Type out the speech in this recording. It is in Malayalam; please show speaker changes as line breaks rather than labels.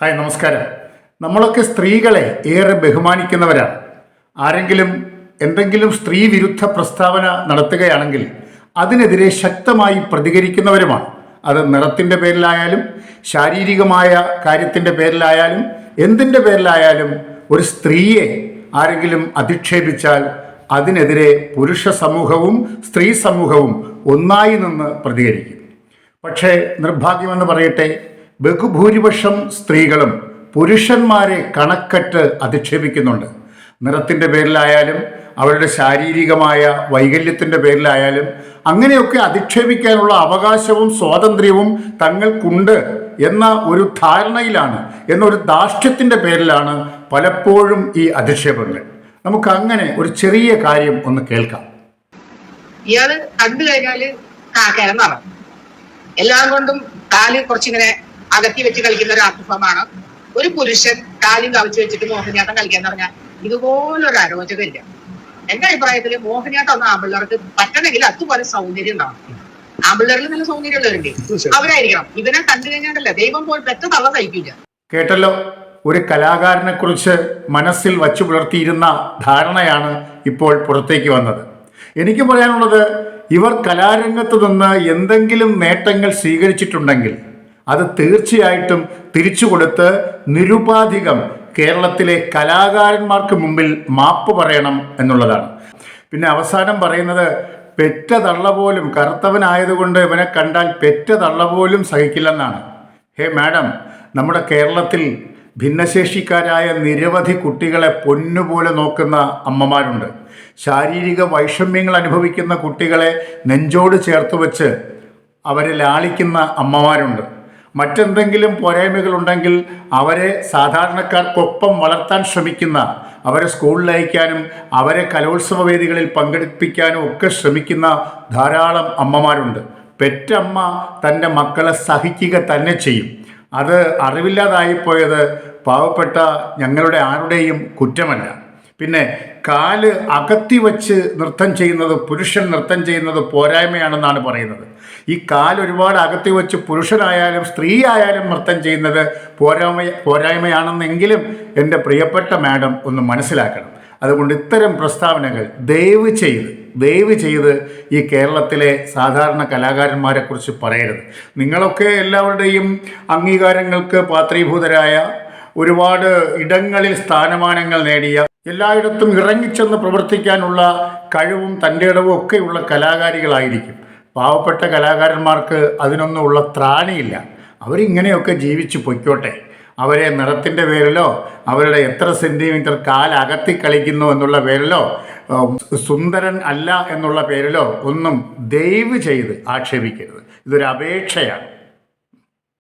ഹായ് നമസ്കാരം. നമ്മളൊക്കെ സ്ത്രീകളെ ഏറെ ബഹുമാനിക്കുന്നവരാണ്. ആരെങ്കിലും എന്തെങ്കിലും സ്ത്രീ വിരുദ്ധ പ്രസ്താവന നടത്തുകയാണെങ്കിൽ അതിനെതിരെ ശക്തമായി പ്രതികരിക്കുന്നവരുമാണ്. അത് നിറത്തിന്റെ പേരിലായാലും ശാരീരികമായ കാര്യത്തിന്റെ പേരിലായാലും എന്തിന്റെ പേരിലായാലും ഒരു സ്ത്രീയെ ആരെങ്കിലും അധിക്ഷേപിച്ചാൽ അതിനെതിരെ പുരുഷ സമൂഹവും സ്ത്രീ സമൂഹവും ഒന്നായി നിന്ന് പ്രതികരിക്കും. പക്ഷേ നിർഭാഗ്യമെന്ന് പറയട്ടെ ബഹുഭൂരിപക്ഷം സ്ത്രീകളും പുരുഷന്മാരെ കണക്കറ്റ് അധിക്ഷേപിക്കുന്നുണ്ട്. നിറത്തിന്റെ പേരിലായാലും അവരുടെ ശാരീരികമായ വൈകല്യത്തിന്റെ പേരിലായാലും അങ്ങനെയൊക്കെ അധിക്ഷേപിക്കാനുള്ള അവകാശവും സ്വാതന്ത്ര്യവും തങ്ങൾക്കുണ്ട് എന്ന ഒരു ധാരണയിലാണ് എന്നൊരു ധാർഷ്ട്യത്തിന്റെ പേരിലാണ് പലപ്പോഴും ഈ അധിക്ഷേപങ്ങൾ. നമുക്ക് അങ്ങനെ ഒരു ചെറിയ കാര്യം ഒന്ന് കേൾക്കാം.
ഇയാൾ കണ്ടു കഴിഞ്ഞാൽ കാക്കേരം നിറം എല്ലാം കൊണ്ടും കാൽ കുറച്ചിങ്ങനെ അകത്തി വെച്ച് കളിക്കുന്ന ഒരു ആർട്ടിഫോമാണ് ഒരു പുരുഷൻ കാലും കവച്ച് വെച്ചിട്ട് മോഹിനിയാട്ടം കളിക്കാന്ന് പറഞ്ഞാൽ ഇതുപോലൊരു അരോചകമില്ല. എന്റെ അഭിപ്രായത്തിൽ മോഹിനിയാട്ടം ഒന്ന് ആമ്പിള്ളേർക്ക് പറ്റണമെങ്കിൽ അതുപോലെ സൗന്ദര്യം ഉണ്ടാവും ആമ്പിള്ളേരിൽ നല്ല സൗന്ദര്യമുള്ളവരുണ്ട്. അവരായിരിക്കണം. ഇവനെ കണ്ടു കഴിഞ്ഞാണ്ടല്ല ദൈവം പോലെ പെറ്റ തള്ള സഹിക്കില്ല
കേട്ടല്ലോ? ഒരു കലാകാരനെ കുറിച്ച് മനസ്സിൽ വച്ചു പുലർത്തിയിരുന്ന ധാരണയാണ് ഇപ്പോൾ പുറത്തേക്ക് വന്നത്. എനിക്ക് പറയാനുള്ളത് ഇവർ കലാരംഗത്ത് നിന്ന് എന്തെങ്കിലും നേട്ടങ്ങൾ സ്വീകരിച്ചിട്ടുണ്ടെങ്കിൽ അത് തീർച്ചയായിട്ടും തിരിച്ചു കൊടുത്ത് നിരുപാധികം കേരളത്തിലെ കലാകാരന്മാർക്ക് മുമ്പിൽ മാപ്പ് പറയണം എന്നുള്ളതാണ്. പിന്നെ അവസാനം പറയുന്നത് പെറ്റ തള്ള പോലും കറുത്തവനായതുകൊണ്ട് ഇവനെ കണ്ടാൽ പെറ്റ തള്ള പോലും സഹിക്കില്ലെന്നാണ്. ഹേ മാഡം നമ്മുടെ കേരളത്തിൽ ഭിന്നശേഷിക്കാരായ നിരവധി കുട്ടികളെ പൊന്നുപോലെ നോക്കുന്ന അമ്മമാരുണ്ട്. ശാരീരിക വൈഷമ്യങ്ങൾ അനുഭവിക്കുന്ന കുട്ടികളെ നെഞ്ചോട് ചേർത്ത് വെച്ച് അവരെ ലാളിക്കുന്ന അമ്മമാരുണ്ട്. മറ്റെന്തെങ്കിലും പോരായ്മകളുണ്ടെങ്കിൽ അവരെ സാധാരണക്കാർക്കൊപ്പം വളർത്താൻ ശ്രമിക്കുന്ന അവരെ സ്കൂളിൽ അയക്കാനും അവരെ കലോത്സവ വേദികളിൽ പങ്കെടുപ്പിക്കാനും ഒക്കെ ശ്രമിക്കുന്ന ധാരാളം അമ്മമാരുണ്ട്. പെറ്റമ്മ തന്റെ മക്കളെ സഹിക്കുക തന്നെ ചെയ്യും. അത് അറിവില്ലാതായിപ്പോയത് പാവപ്പെട്ട ഞങ്ങളുടെ ആരുടെയും കുറ്റമല്ല. പിന്നെ കാൽ അകത്തി വച്ച് നൃത്തം ചെയ്യുന്നത് പുരുഷൻ നൃത്തം ചെയ്യുന്നത് പോരായ്മയാണെന്നാണ് പറയുന്നത്. ഈ കാൽ ഒരുപാട് അകത്തി വച്ച് പുരുഷനായാലും സ്ത്രീ ആയാലും നൃത്തം ചെയ്യുന്നത് പോരായ്മ പോരായ്മയാണെന്നെങ്കിലും എന്റെ പ്രിയപ്പെട്ട മാഡം ഒന്ന് മനസ്സിലാക്കണം. അതുകൊണ്ട് ഇത്തരം പ്രസ്താവനകൾ ദയവ് ചെയ്ത് ദയവ് ചെയ്ത് ഈ കേരളത്തിലെ സാധാരണ കലാകാരന്മാരെക്കുറിച്ച് പറയരുത്. നിങ്ങളൊക്കെ എല്ലാവരുടെയും അംഗീകാരങ്ങൾക്ക് പാത്രീഭൂതരായ ഒരുപാട് ഇടങ്ങളിൽ സ്ഥാനമാനങ്ങൾ നേടിയ എല്ലായിടത്തും ഇറങ്ങിച്ചെന്ന് പ്രവർത്തിക്കാനുള്ള കഴിവും തന്റെ ഇടവും ഒക്കെയുള്ള കലാകാരികളായിരിക്കും. പാവപ്പെട്ട കലാകാരന്മാർക്ക് അതിനൊന്നും അതിനൊന്നുമുള്ള ത്രാണിയില്ല. അവരിങ്ങനെയൊക്കെ ജീവിച്ചു പൊയ്ക്കോട്ടെ. അവരെ നിറത്തിന്റെ പേരിലോ അവരുടെ എത്ര സെന്റിമീറ്റർ കാലകത്തി കളിക്കുന്നു എന്നുള്ള പേരിലോ സുന്ദരൻ അല്ല എന്നുള്ള പേരിലോ ഒന്നും ദയവ് ചെയ്ത് ആക്ഷേപിക്കരുത്. ഇതൊരു അപേക്ഷയാണ്.